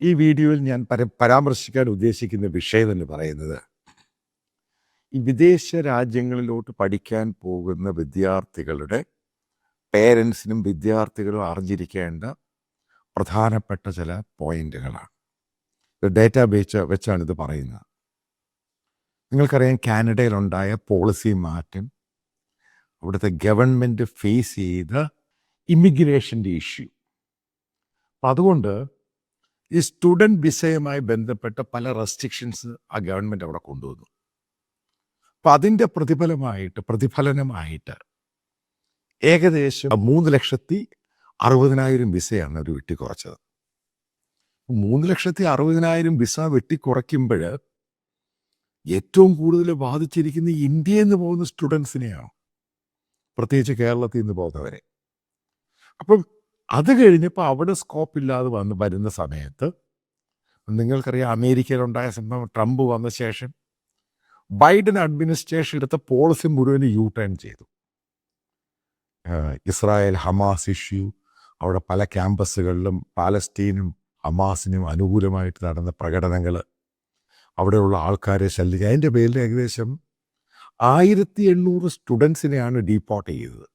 ഈ വീഡിയോയിൽ ഞാൻ പര പരാമർശിക്കാൻ ഉദ്ദേശിക്കുന്ന വിഷയം എന്ന് പറയുന്നത് ഈ വിദേശ രാജ്യങ്ങളിലോട്ട് പഠിക്കാൻ പോകുന്ന വിദ്യാർത്ഥികളുടെ പേരൻസിനും വിദ്യാർത്ഥികളും അറിഞ്ഞിരിക്കേണ്ട പ്രധാനപ്പെട്ട ചില പോയിന്റുകളാണ്. ഡേറ്റാ ബേസ് വെച്ചാണ് ഇത് പറയുന്നത്. നിങ്ങൾക്കറിയാം കാനഡയിലുണ്ടായ പോളിസി മാറ്റം അവിടുത്തെ ഗവൺമെന്റ് ഫേസ് ചെയ്ത ഇമിഗ്രേഷന്റെ ഇഷ്യൂ. അപ്പം അതുകൊണ്ട് ഈ സ്റ്റുഡന്റ് വിസയുമായി ബന്ധപ്പെട്ട പല റെസ്ട്രിക്ഷൻസ് ആ ഗവൺമെന്റ് അവിടെ കൊണ്ടുവന്നു. അപ്പം അതിന്റെ പ്രതിഫലമായിട്ട് പ്രതിഫലനമായിട്ട് ഏകദേശം മൂന്ന് ലക്ഷത്തി അറുപതിനായിരം വിസയാണ് അവർ വെട്ടിക്കുറച്ചത്. മൂന്ന് ലക്ഷത്തി അറുപതിനായിരം വിസ വെട്ടിക്കുറയ്ക്കുമ്പോൾ ഏറ്റവും കൂടുതൽ ബാധിച്ചിരിക്കുന്ന ഇന്ത്യയിൽ നിന്ന് പോകുന്ന സ്റ്റുഡൻസിനെയാണ് പ്രത്യേകിച്ച് കേരളത്തിൽ നിന്ന് പോകുന്നവരെ. അപ്പം അത് കഴിഞ്ഞപ്പോൾ അവിടെ സ്കോപ്പ് ഇല്ലാതെ വന്ന് വരുന്ന സമയത്ത് നിങ്ങൾക്കറിയാം അമേരിക്കയിലുണ്ടായ സംഭവം ട്രംപ് വന്ന ശേഷം ബൈഡൻ അഡ്മിനിസ്ട്രേഷൻ എടുത്ത പോളിസി മുഴുവൻ യൂ ടേൺ ചെയ്തു ഇസ്രായേൽ ഹമാസ് ഇഷ്യൂ അവിടെ പല ക്യാമ്പസുകളിലും പാലസ്തീനും ഹമാസിനും അനുകൂലമായിട്ട് നടന്ന പ്രകടനങ്ങൾ അവിടെയുള്ള ആൾക്കാരെ ശല്യം. അതിന്റെ പേരിൽ ഏകദേശം ആയിരത്തി എണ്ണൂറ് സ്റ്റുഡൻസിനെയാണ് ഡീപ്പോർട്ട് ചെയ്തത്.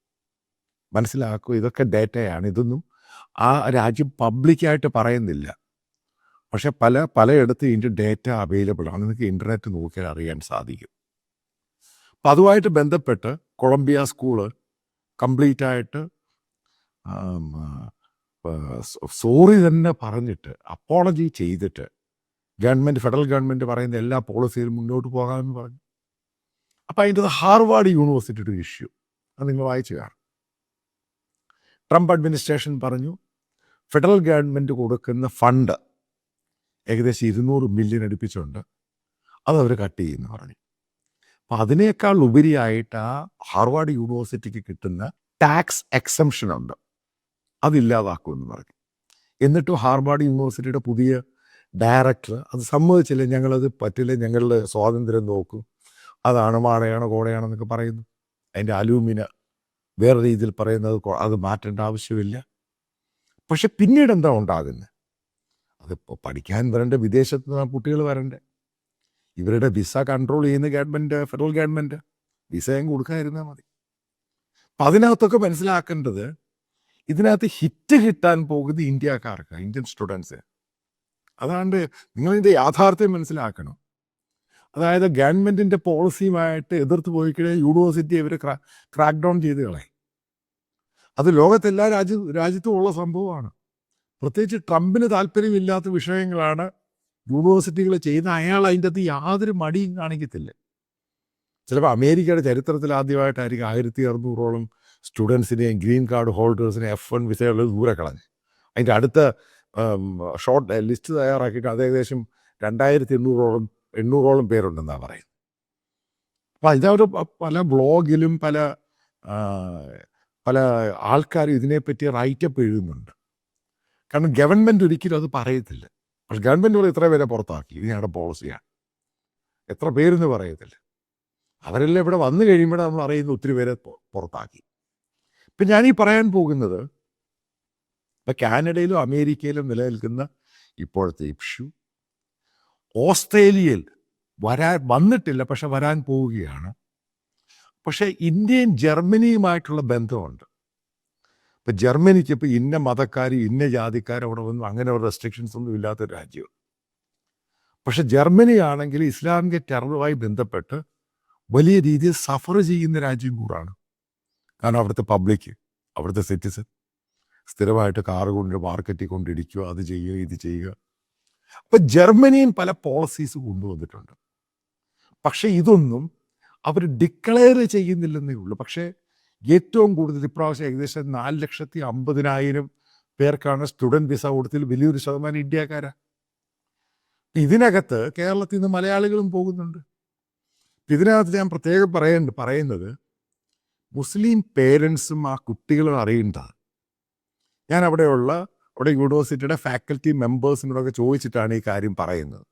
മനസ്സിലാക്കുക ഇതൊക്കെ ഡേറ്റയാണ് ഇതൊന്നും ആ രാജ്യം പബ്ലിക്കായിട്ട് പറയുന്നില്ല. പക്ഷെ പല പലയിടത്തും ഇതിന്റെ ഡേറ്റ അവൈലബിൾ ആണ്. നിങ്ങൾക്ക് ഇന്റർനെറ്റ് നോക്കിയാൽ അറിയാൻ സാധിക്കും. അപ്പം അതുമായിട്ട് ബന്ധപ്പെട്ട് കൊളംബിയ സ്കൂൾ കംപ്ലീറ്റ് ആയിട്ട് സോറി തന്നെ പറഞ്ഞിട്ട് അപ്പോളജി ചെയ്തിട്ട് ഗവൺമെന്റ് ഫെഡറൽ ഗവൺമെന്റ് പറയുന്ന എല്ലാ പോളിസിയിലും മുന്നോട്ട് പോകാമെന്ന് പറഞ്ഞു. അപ്പം അതിന്റെ ഹാർവാർഡ് യൂണിവേഴ്സിറ്റിയുടെ ഇഷ്യൂ. അത് നിങ്ങൾ വായിച്ചു കാണും ട്രംപ് അഡ്മിനിസ്ട്രേഷൻ പറഞ്ഞു ഫെഡറൽ ഗവൺമെന്റ് കൊടുക്കുന്ന ഫണ്ട് ഏകദേശം ഇരുന്നൂറ് മില്യൺ അടുപ്പിച്ചുണ്ട്. അതവർ കട്ട് ചെയ്യുമെന്ന് പറഞ്ഞു. അപ്പം അതിനേക്കാൾ ഉപരിയായിട്ട് ആ ഹാർവാർഡ് യൂണിവേഴ്സിറ്റിക്ക് കിട്ടുന്ന ടാക്സ് എക്സംഷൻ ഉണ്ട്. അതില്ലാതാക്കുമെന്ന് പറഞ്ഞു. എന്നിട്ടും ഹാർവാർഡ് യൂണിവേഴ്സിറ്റിയുടെ പുതിയ ഡയറക്ടർ അത് സമ്മതിച്ചില്ല. ഞങ്ങളത് പറ്റില്ല ഞങ്ങളുടെ സ്വാതന്ത്ര്യം നോക്കും. അതാണ് മാടയാണ് കോടയാണെന്നൊക്കെ പറയുന്നു. അതിന്റെ അലൂമിന വേറെ രീതിയിൽ പറയുന്നത് അത് മാറ്റേണ്ട ആവശ്യമില്ല. പക്ഷെ പിന്നീട് എന്താ ഉണ്ടാകുന്നത് അതിപ്പോൾ പഠിക്കാൻ വരേണ്ട വിദേശത്ത് നിന്ന് കുട്ടികൾ വരണ്ടേ? ഇവരുടെ വിസ കൺട്രോൾ ചെയ്യുന്ന ഗവൺമെന്റ് ഫെഡറൽ ഗവൺമെന്റ് വിസയും കൊടുക്കാതിരുന്നാൽ മതി. അപ്പം അതിനകത്തൊക്കെ മനസ്സിലാക്കേണ്ടത് ഇതിനകത്ത് ഹിറ്റ് കിട്ടാൻ പോകുന്നത് ഇന്ത്യക്കാർക്ക് ഇന്ത്യൻ സ്റ്റുഡൻസ് അതാണ്ട് നിങ്ങളിതിന്റെ യാഥാർത്ഥ്യം മനസ്സിലാക്കണം. അതായത് ഗവൺമെന്റിന്റെ പോളിസിയുമായിട്ട് എതിർത്ത് പോയി കഴിഞ്ഞാൽ യൂണിവേഴ്സിറ്റി ഇവർ ക്രാക്ക് ഡൗൺ ചെയ്ത് കളയും. അത് ലോകത്തെല്ലാ രാജ്യ രാജ്യത്തും ഉള്ള സംഭവമാണ്. പ്രത്യേകിച്ച് ട്രംപിന് താല്പര്യമില്ലാത്ത വിഷയങ്ങളാണ് യൂണിവേഴ്സിറ്റികൾ ചെയ്യുന്ന അയാൾ അതിന്റെ അകത്ത് യാതൊരു മടിയും കാണിക്കത്തില്ല. ചിലപ്പോൾ അമേരിക്കയുടെ ചരിത്രത്തിൽ ആദ്യമായിട്ടായിരിക്കും ആയിരത്തി അറുന്നൂറോളം സ്റ്റുഡൻസിനെയും ഗ്രീൻ കാർഡ് ഹോൾഡേഴ്സിനെയും എഫ് വൺ വിസയുള്ള ദൂരെ കളഞ്ഞ്. അതിന്റെ അടുത്ത ഷോർട്ട് ലിസ്റ്റ് തയ്യാറാക്കിയിട്ട് അത് ഏകദേശം രണ്ടായിരത്തി എണ്ണൂറോളം എണ്ണൂറോളം പേരുണ്ടെന്നാണ് പറയുന്നത്. അപ്പം ഇതവർ പല ബ്ലോഗിലും പല പല ആൾക്കാരും ഇതിനെപ്പറ്റി റൈറ്റപ്പ് എഴുതുന്നുണ്ട്. കാരണം ഗവൺമെന്റ് ഒരിക്കലും അത് പറയത്തില്ല. പക്ഷെ ഗവൺമെന്റ് പറയും ഇത്ര പേരെ പുറത്താക്കി. ഇത് ഞങ്ങളുടെ പോളിസിയാണ് എത്ര പേരെന്ന് പറയത്തില്ല. അവരെല്ലാം ഇവിടെ വന്നു കഴിയുമ്പോൾ നമ്മൾ അറിയുന്ന ഒത്തിരി പേരെ പുറത്താക്കി. ഇപ്പം ഞാനീ പറയാൻ പോകുന്നത് ഇപ്പം കാനഡയിലും അമേരിക്കയിലും നിലനിൽക്കുന്ന ഇപ്പോഴത്തെ ഇഷ്യൂ. ഓസ്ട്രേലിയയിൽ വരാൻ വന്നിട്ടില്ല പക്ഷെ വരാൻ പോവുകയാണ്. പക്ഷേ ഇന്ത്യയും ജർമ്മനിയുമായിട്ടുള്ള ബന്ധമുണ്ട്. ഇപ്പം ജർമ്മനിക്ക് ഇപ്പോൾ ഇന്ന മതക്കാർ ഇന്ന ജാതിക്കാർ അവിടെ ഒന്നും അങ്ങനെ റെസ്ട്രിക്ഷൻസ് ഒന്നും ഇല്ലാത്ത രാജ്യമാണ്. പക്ഷെ ജർമ്മനി ആണെങ്കിൽ ഇസ്ലാമിക ടെററുമായി ബന്ധപ്പെട്ട് വലിയ രീതിയിൽ സഫർ ചെയ്യുന്ന രാജ്യം കൂടാണ്. കാരണം അവിടുത്തെ പബ്ലിക് അവിടുത്തെ സിറ്റിസൺ സ്ഥിരമായിട്ട് കാറ് കൊണ്ട് മാർക്കറ്റിൽ കൊണ്ടിടിക്കുക അത് ചെയ്യുക ഇത് ചെയ്യുക. അപ്പം ജർമ്മനിയും പല പോളിസീസ് കൊണ്ടുവന്നിട്ടുണ്ട്. പക്ഷെ ഇതൊന്നും അവർ ഡിക്ലെയർ ചെയ്യുന്നില്ലെന്നേ ഉള്ളൂ. പക്ഷേ ഏറ്റവും കൂടുതൽ ഇപ്രാവശ്യം ഏകദേശം നാല് ലക്ഷത്തി അമ്പതിനായിരം പേർക്കാണ് സ്റ്റുഡന്റ് വിസ കൊടുത്തതിൽ വലിയൊരു ശതമാനം ഇന്ത്യക്കാരാ. ഇതിനകത്ത് കേരളത്തിൽ നിന്ന് മലയാളികളും പോകുന്നുണ്ട്. ഇതിനകത്ത് ഞാൻ പ്രത്യേകം പറയുന്നുണ്ട് പറയുന്നത് മുസ്ലിം പേരൻസും ആ കുട്ടികളും അറിയേണ്ടതാണ് ഞാൻ അവിടെയുള്ള അവിടെ യൂണിവേഴ്സിറ്റിയുടെ ഫാക്കൽറ്റി മെമ്പേഴ്സിനോടൊക്കെ ചോദിച്ചിട്ടാണ് ഈ കാര്യം പറയുന്നത്.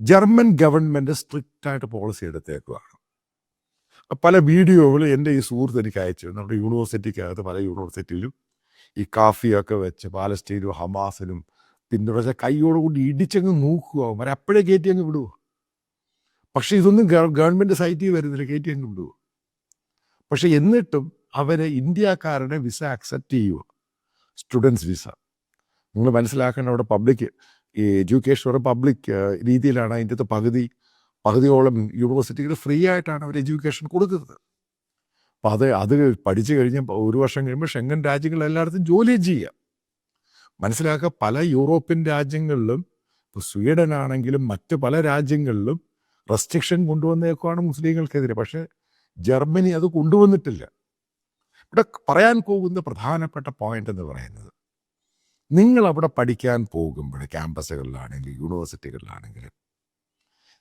ജർമ്മൻ ഗവൺമെന്റ് സ്ട്രിക്റ്റ് ആയിട്ട് പോളിസി എടുത്തേക്കുകയാണ് പല വീഡിയോകൾ എന്റെ ഈ സുഹൃത്ത് എനിക്ക് അയച്ചു. നമ്മുടെ യൂണിവേഴ്സിറ്റിക്കകത്ത് പല യൂണിവേഴ്സിറ്റിയിലും ഈ കാഫിയൊക്കെ വെച്ച് പാലസ്റ്റീനും ഹമാസിനും പിന്തുടച്ച കൈയോടുകൂടി ഇടിച്ചങ്ങ് നോക്കുക. വരെ അപ്പോഴേ കയറ്റി അങ്ങ് വിടുവോ? പക്ഷെ ഇതൊന്നും ഗവൺമെന്റ് സൈറ്റിൽ വരുന്നില്ല. കയറ്റി അങ്ങ് വിടുവോ? പക്ഷെ എന്നിട്ടും അവരെ ഇന്ത്യക്കാരുടെ വിസ അക്സെപ്റ്റ് ചെയ്യുക സ്റ്റുഡൻസ് വിസ. നിങ്ങൾ മനസ്സിലാക്കേണ്ട അവിടെ പബ്ലിക് ഈ എഡ്യൂക്കേഷൻ ഒരു പബ്ലിക് രീതിയിലാണ് അതിന്റെ അകത്ത് പകുതി പകുതിയോളം യൂണിവേഴ്സിറ്റികൾ ഫ്രീ ആയിട്ടാണ് അവർ എഡ്യൂക്കേഷൻ കൊടുക്കുന്നത്. അപ്പോൾ അത് അത് പഠിച്ചു കഴിഞ്ഞ് ഒരു വർഷം കഴിയുമ്പോൾ ഷെങ്കൻ രാജ്യങ്ങൾ എല്ലായിടത്തും ജോലി ചെയ്യാം. മനസ്സിലാക്കുക പല യൂറോപ്യൻ രാജ്യങ്ങളിലും ഇപ്പോൾ സ്വീഡൻ ആണെങ്കിലും മറ്റ് പല രാജ്യങ്ങളിലും റെസ്ട്രിക്ഷൻ കൊണ്ടുവന്നേക്കുവാണ് മുസ്ലിങ്ങൾക്കെതിരെ. പക്ഷേ ജർമ്മനി അത് കൊണ്ടുവന്നിട്ടില്ല. ഇവിടെ പറയാൻ പോകുന്ന പ്രധാനപ്പെട്ട പോയിന്റ് എന്ന് പറയുന്നത് നിങ്ങൾ അവിടെ പഠിക്കാൻ പോകുമ്പോൾ ക്യാമ്പസുകളിലാണെങ്കിലും യൂണിവേഴ്സിറ്റികളിലാണെങ്കിലും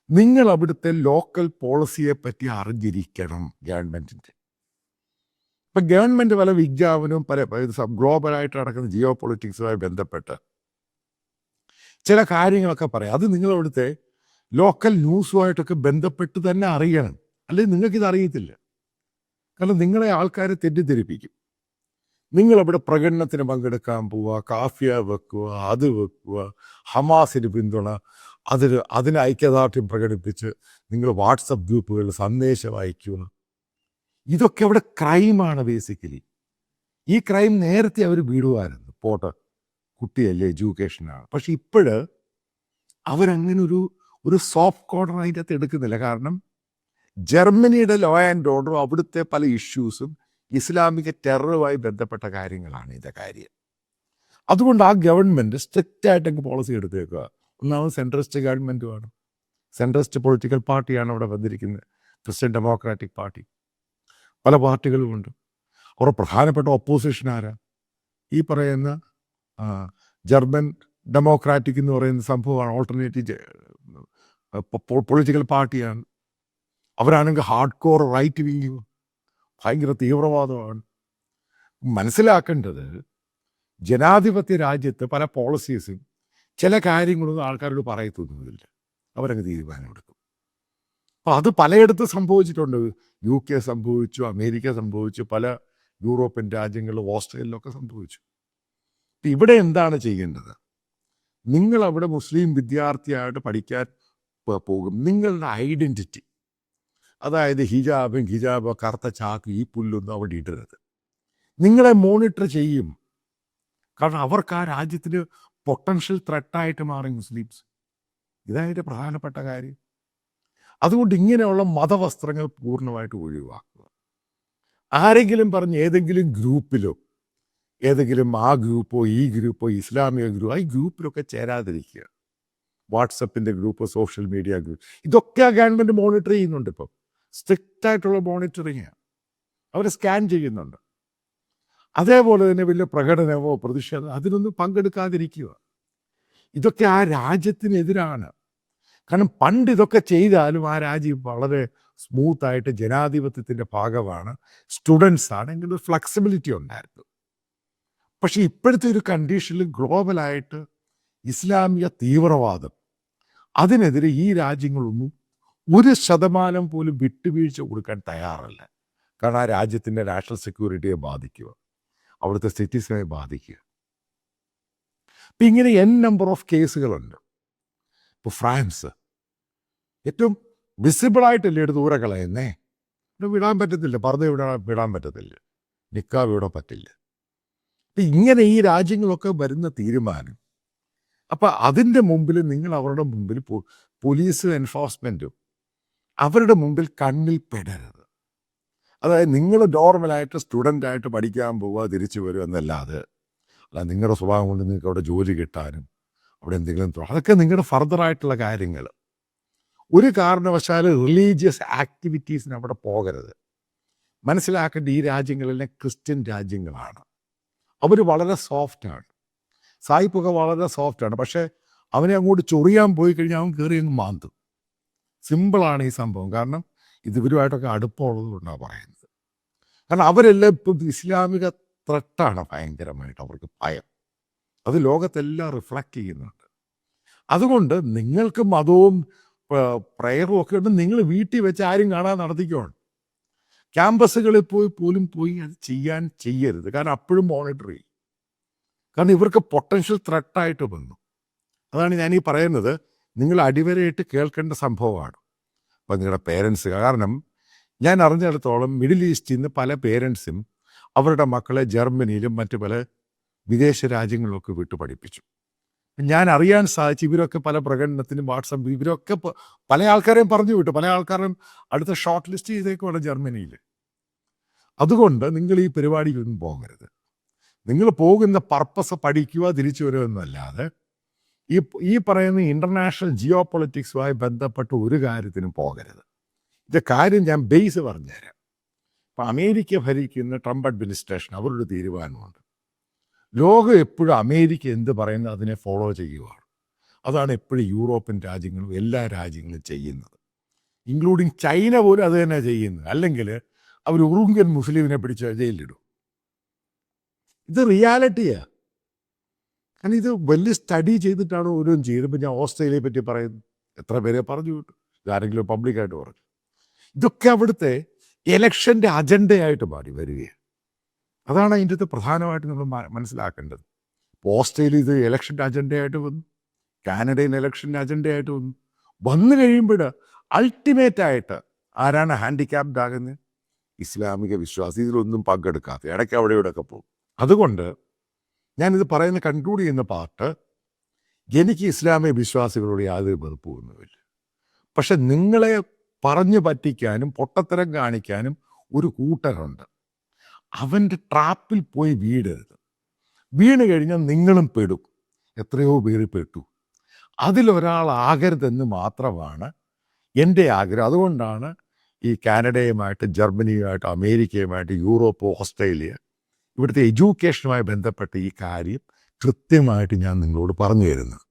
നിങ്ങൾ അവിടുത്തെ ലോക്കൽ പോളിസിയെ പറ്റി അറിഞ്ഞിരിക്കണം ഗവൺമെന്റിന്റെ ഇപ്പൊ ഗവൺമെന്റ് പല വിജ്ഞാപനവും പല ഗ്ലോബലായിട്ട് നടക്കുന്ന ജിയോ പൊളിറ്റിക്സുമായി ബന്ധപ്പെട്ട് ചില കാര്യങ്ങളൊക്കെ പറയാം. അത് നിങ്ങൾ അവിടുത്തെ ലോക്കൽ ന്യൂസുമായിട്ടൊക്കെ ബന്ധപ്പെട്ട് തന്നെ അറിയണം. അല്ലെങ്കിൽ നിങ്ങൾക്കിത് അറിയത്തില്ല കാരണം നിങ്ങളെ ആൾക്കാരെ തെറ്റിദ്ധരിപ്പിക്കും. നിങ്ങൾ അവിടെ പ്രകടനത്തിന് പങ്കെടുക്കാൻ പോവുക കാഫിയ വെക്കുക അത് വെക്കുക ഹമാസിന് പിന്തുണ അതിന് അതിന് ഐക്യദാർഢ്യം പ്രകടിപ്പിച്ച് നിങ്ങൾ വാട്സപ്പ് ഗ്രൂപ്പുകളിൽ സന്ദേശം അയക്കുക ഇതൊക്കെ അവിടെ ക്രൈമാണ് ബേസിക്കലി ഈ ക്രൈം നേരത്തെ അവർ വിടുമായിരുന്നു പോട്ടെ കുട്ടിയല്ലേ എഡ്യൂക്കേഷനാണ് പക്ഷെ ഇപ്പോഴ് അവരങ്ങനെ ഒരു ഒരു സോഫ്റ്റ് കോർണർ അതിന്റെ അകത്ത് എടുക്കുന്നില്ല. കാരണം ജർമ്മനിയുടെ ലോ ആൻഡ് ഓർഡറും അവിടുത്തെ പല ഇഷ്യൂസും ഇസ്ലാമിക ടെററുമായി ബന്ധപ്പെട്ട കാര്യങ്ങളാണ് ഇതിന്റെ കാര്യം. അതുകൊണ്ട് ആ ഗവൺമെന്റ് സ്ട്രിക്റ്റ് ആയിട്ട് അങ്ങ് പോളിസി എടുത്തേക്കുക. ഒന്നാമത് സെൻട്രലിസ്റ്റ് ഗവൺമെന്റുമാണ് സെൻട്രലിസ്റ്റ് പൊളിറ്റിക്കൽ പാർട്ടിയാണ് അവിടെ വന്നിരിക്കുന്നത്. Christian Democratic party. പല പാർട്ടികളുമുണ്ട് അവരുടെ പ്രധാനപ്പെട്ട ഒപ്പോസിഷൻ ആരാ? ഈ പറയുന്ന ജർമ്മൻ ഡെമോക്രാറ്റിക് എന്ന് പറയുന്ന സംഭവമാണ് ഓൾട്ടർനേറ്റീവ് പൊളിറ്റിക്കൽ പാർട്ടിയാണ്. അവരാണെങ്കിൽ ഹാർഡ് കോർ റൈറ്റ് വിങ് ഭയങ്കര തീവ്രവാദമാണ്. മനസ്സിലാക്കേണ്ടത് ജനാധിപത്യ രാജ്യത്ത് പല പോളിസീസും ചില കാര്യങ്ങളൊന്നും ആൾക്കാരോട് പറയത്തൊന്നുമില്ല. അവരങ്ങ് തീരുമാനമെടുക്കും അപ്പോൾ അത് പലയിടത്ത് സംഭവിച്ചിട്ടുണ്ട്. യു കെ സംഭവിച്ചു അമേരിക്ക സംഭവിച്ചു പല യൂറോപ്യൻ രാജ്യങ്ങളിലും ഓസ്ട്രേലിയയിലൊക്കെ സംഭവിച്ചു. ഇപ്പം ഇവിടെ എന്താണ് ചെയ്യേണ്ടത്? നിങ്ങൾ അവിടെ മുസ്ലിം വിദ്യാർത്ഥിയായിട്ട് പഠിക്കാൻ പോകും. നിങ്ങളുടെ ഐഡന്റിറ്റി അതായത് ഹിജാബും ഹിജാബ് കറുത്ത ചാക്ക് ഈ പുല്ലൊന്നും അവിടെ ഇടരുത്. നിങ്ങളെ മോണിറ്റർ ചെയ്യും. കാരണം അവർക്ക് ആ രാജ്യത്തിന് പൊട്ടൻഷ്യൽ ത്രെട്ടായിട്ട് മാറി മുസ്ലിംസ്. ഇതായിട്ട് പ്രധാനപ്പെട്ട കാര്യം. അതുകൊണ്ട് ഇങ്ങനെയുള്ള മതവസ്ത്രങ്ങൾ പൂർണമായിട്ട് ഒഴിവാക്കുക. ആരെങ്കിലും പറഞ്ഞ് ഏതെങ്കിലും ഗ്രൂപ്പിലോ ഏതെങ്കിലും ആ ഗ്രൂപ്പോ ഈ ഗ്രൂപ്പോ ഇസ്ലാമിക ഗ്രൂപ്പോ ഈ ഗ്രൂപ്പിലൊക്കെ ചേരാതിരിക്കുക. വാട്സപ്പിന്റെ ഗ്രൂപ്പ് സോഷ്യൽ മീഡിയ ഗ്രൂപ്പ്. ഇതൊക്കെ ആ ഗവൺമെന്റ് മോണിറ്റർ ചെയ്യുന്നുണ്ട് ഇപ്പം. സ്ട്രിക്റ്റ് ആയിട്ടുള്ള മോണിറ്ററിങ് അവർ സ്കാൻ ചെയ്യുന്നുണ്ട്. അതേപോലെ തന്നെ വലിയ പ്രകടനമോ പ്രതിഷേധമോ അതിനൊന്നും പങ്കെടുക്കാതിരിക്കുക. ഇതൊക്കെ ആ രാജ്യത്തിനെതിരാണ്. കാരണം പണ്ട് ഇതൊക്കെ ചെയ്താലും ആ രാജ്യം വളരെ സ്മൂത്തായിട്ട് ജനാധിപത്യത്തിന്റെ ഭാഗമാണ്. സ്റ്റുഡൻസ് ആണെങ്കിൽ ഫ്ലെക്സിബിലിറ്റി ഉണ്ടായിരുന്നു. പക്ഷേ ഇപ്പോഴത്തെ ഒരു കണ്ടീഷനിൽ ഗ്ലോബലായിട്ട് ഇസ്ലാമിക തീവ്രവാദം അതിനെതിരെ ഈ രാജ്യങ്ങളൊന്നും ഒരു ശതമാനം പോലും വിട്ടുവീഴ്ച കൊടുക്കാൻ തയ്യാറല്ല. കാരണം ആ രാജ്യത്തിന്റെ നാഷണൽ സെക്യൂരിറ്റിയെ ബാധിക്കുക. അവിടുത്തെ സിറ്റിസനെ ബാധിക്കുക. ഇപ്പം ഇങ്ങനെ എൻ നമ്പർ ഓഫ് കേസുകളുണ്ട് ഇപ്പോൾ ഫ്രാൻസ് ഏറ്റവും വിസിബിളായിട്ടല്ലേ എടുത്ത് ദൂരെ കളയുന്നേ? ഇവിടെ വിടാൻ പറ്റത്തില്ല. പറഞ്ഞ വിടാൻ വിടാൻ പറ്റത്തില്ല. നിക്കാ വിടാൻ പറ്റില്ല. അപ്പം ഇങ്ങനെ ഈ രാജ്യങ്ങളൊക്കെ വരുന്ന തീരുമാനം. അപ്പം അതിന്റെ മുമ്പിൽ നിങ്ങൾ അവരുടെ മുമ്പിൽ പോലീസും എൻഫോഴ്സ്മെന്റും അവരുടെ മുമ്പിൽ കണ്ണിൽ പെടരുത്. അതായത് നിങ്ങൾ നോർമലായിട്ട് സ്റ്റുഡന്റായിട്ട് പഠിക്കാൻ പോവുക തിരിച്ചു വരിക എന്നല്ലാതെ അല്ല നിങ്ങളുടെ സ്വഭാവം കൊണ്ട് നിങ്ങൾക്ക് അവിടെ ജോലി കിട്ടാനും അവിടെ എന്തെങ്കിലും അതൊക്കെ നിങ്ങളുടെ ഫർദർ ആയിട്ടുള്ള കാര്യങ്ങൾ. ഒരു കാരണവശാലും റിലീജിയസ് ആക്ടിവിറ്റീസിന് അവിടെ പോകരുത്. മനസ്സിലാക്കേണ്ട ഈ രാജ്യങ്ങളെല്ലാം ക്രിസ്ത്യൻ രാജ്യങ്ങളാണ്. അവർ വളരെ സോഫ്റ്റാണ് സായിപ്പൊക്കെ വളരെ സോഫ്റ്റാണ് പക്ഷേ അവനെ അങ്ങോട്ട് ചൊറിയാൻ പോയി കഴിഞ്ഞാൽ അവൻ കയറി അങ്ങ് മാന്തും. സിമ്പിളാണ് ഈ സംഭവം. കാരണം ഇത് ഇവരുമായിട്ടൊക്കെ അടുപ്പമുള്ളത് കൊണ്ടാണ് പറയുന്നത്. കാരണം അവരെല്ലാം ഇപ്പം ഇസ്ലാമിക ത്രട്ടാണ് ഭയങ്കരമായിട്ട് അവർക്ക് ഭയം. അത് ലോകത്തെല്ലാം റിഫ്ലക്റ്റ് ചെയ്യുന്നുണ്ട്. അതുകൊണ്ട് നിങ്ങൾക്ക് മതവും പ്രയറും ഒക്കെ ഉണ്ട്. നിങ്ങൾ വീട്ടിൽ വെച്ച് ആരും കാണാൻ നടത്തിക്കോണം ക്യാമ്പസുകളിൽ പോയി പോലും പോയി അത് ചെയ്യാൻ ചെയ്യരുത്. കാരണം അപ്പോഴും മോണിറ്റർ ചെയ്യും കാരണം ഇവർക്ക് പൊട്ടൻഷ്യൽ ത്രട്ടായിട്ട് വന്നു. അതാണ് ഞാൻ ഈ പറയുന്നത്. നിങ്ങൾ അടിവരയിട്ട് കേൾക്കേണ്ട സംഭവമാണ്. അപ്പം നിങ്ങളുടെ പേരൻസ് കാരണം ഞാൻ അറിഞ്ഞിടത്തോളം മിഡിൽ ഈസ്റ്റിൽ നിന്ന് പല പേരൻസും അവരുടെ മക്കളെ ജർമ്മനിയിലും മറ്റു പല വിദേശ രാജ്യങ്ങളിലൊക്കെ വിട്ടു പഠിപ്പിച്ചു. ഞാൻ അറിയാൻ സാധിച്ചു ഇവരൊക്കെ പല പ്രകടനത്തിനും വാട്സപ്പ് ഇവരൊക്കെ പല ആൾക്കാരെയും പറഞ്ഞു വിട്ടു. പല ആൾക്കാരും അടുത്ത ഷോർട്ട് ലിസ്റ്റ് ചെയ്തേക്കുവാണ് ജർമ്മനിയിൽ അതുകൊണ്ട് നിങ്ങൾ ഈ പരിപാടിയിലൊന്നും പോകരുത്. നിങ്ങൾ പോകുന്ന പർപ്പസ് പഠിക്കുക തിരിച്ചു വരുമെന്നല്ലാതെ ഈ ഈ പറയുന്ന ഇന്റർനാഷണൽ ജിയോ പൊളിറ്റിക്സുമായി ബന്ധപ്പെട്ട ഒരു കാര്യത്തിനും പോകരുത്. ഇത് കാര്യം ഞാൻ ബേസ് പറഞ്ഞുതരാം. ഇപ്പം അമേരിക്ക ഭരിക്കുന്ന ട്രംപ് അഡ്മിനിസ്ട്രേഷൻ അവരുടെ തീരുമാനമുണ്ട്. ലോകം എപ്പോഴും അമേരിക്ക എന്ത് പറയുന്നത് അതിനെ ഫോളോ ചെയ്യുകയാണ് അതാണ് എപ്പോഴും യൂറോപ്യൻ രാജ്യങ്ങളും എല്ലാ രാജ്യങ്ങളും ചെയ്യുന്നത്. ഇൻക്ലൂഡിങ് ചൈന പോലും അത് തന്നെ ചെയ്യുന്നത്. അല്ലെങ്കിൽ അവർ ഉറുങ്കൻ മുസ്ലിമിനെ പിടിച്ച് ജയിലിലിടും. ഇത് റിയാലിറ്റിയാ കാരണം ഇത് വലിയ സ്റ്റഡി ചെയ്തിട്ടാണ് ഓരോന്നും ചെയ്തത് ഇപ്പം ഞാൻ ഓസ്ട്രേലിയയെ പറ്റി പറയുന്നു. എത്ര പേരെ പറഞ്ഞു കിട്ടും ഇതാരെങ്കിലും പബ്ലിക്കായിട്ട് പറഞ്ഞു. ഇതൊക്കെ അവിടുത്തെ എലക്ഷന്റെ അജണ്ടയായിട്ട് മാറി വരികയാണ്. അതാണ് അതിന്റെ അകത്ത് പ്രധാനമായിട്ട് നമ്മൾ മനസ്സിലാക്കേണ്ടത്. ഇപ്പോൾ ഓസ്ട്രേലിയ ഇത് ഇലക്ഷന്റെ അജണ്ടയായിട്ട് വന്നു. കാനഡയിൽ ഇലക്ഷന്റെ അജണ്ടയായിട്ട് വന്നു. വന്നു കഴിയുമ്പോൾ അൾട്ടിമേറ്റായിട്ട് ആരാണ് ഹാൻഡിക്യാപ്ഡ് ആകുന്നത്? ഇസ്ലാമിക വിശ്വാസം ഇതിലൊന്നും പങ്കെടുക്കാത്ത ഇടയ്ക്ക് അവിടെ ഇവിടെയൊക്കെ പോകും. അതുകൊണ്ട് ഞാനിത് പറയുന്ന കൺക്ലൂഡ് ചെയ്യുന്ന പാർട്ട് എനിക്ക് ഇസ്ലാമിക വിശ്വാസികളോട് യാതൊരു വെറുപ്പൊന്നുമില്ല പക്ഷെ നിങ്ങളെ പറഞ്ഞു പറ്റിക്കാനും പൊട്ടത്തരം കാണിക്കാനും ഒരു കൂട്ടരുണ്ട്. അവന്റെ ട്രാപ്പിൽ പോയി വീടരുത് വീണ് കഴിഞ്ഞാൽ നിങ്ങളും പെടും. എത്രയോ പേര് പെട്ടു. അതിലൊരാളാകരുതെന്ന് മാത്രമാണ് എന്റെ ആഗ്രഹം. അതുകൊണ്ടാണ് ഈ കാനഡയുമായിട്ട് ജർമ്മനിയുമായിട്ട് അമേരിക്കയുമായിട്ട് യൂറോപ്പ് ഓസ്ട്രേലിയ ഇവിടുത്തെ എഡ്യൂക്കേഷനുമായി ബന്ധപ്പെട്ട ഈ കാര്യം കൃത്യമായിട്ട് ഞാൻ നിങ്ങളോട് പറഞ്ഞു തരുന്നത്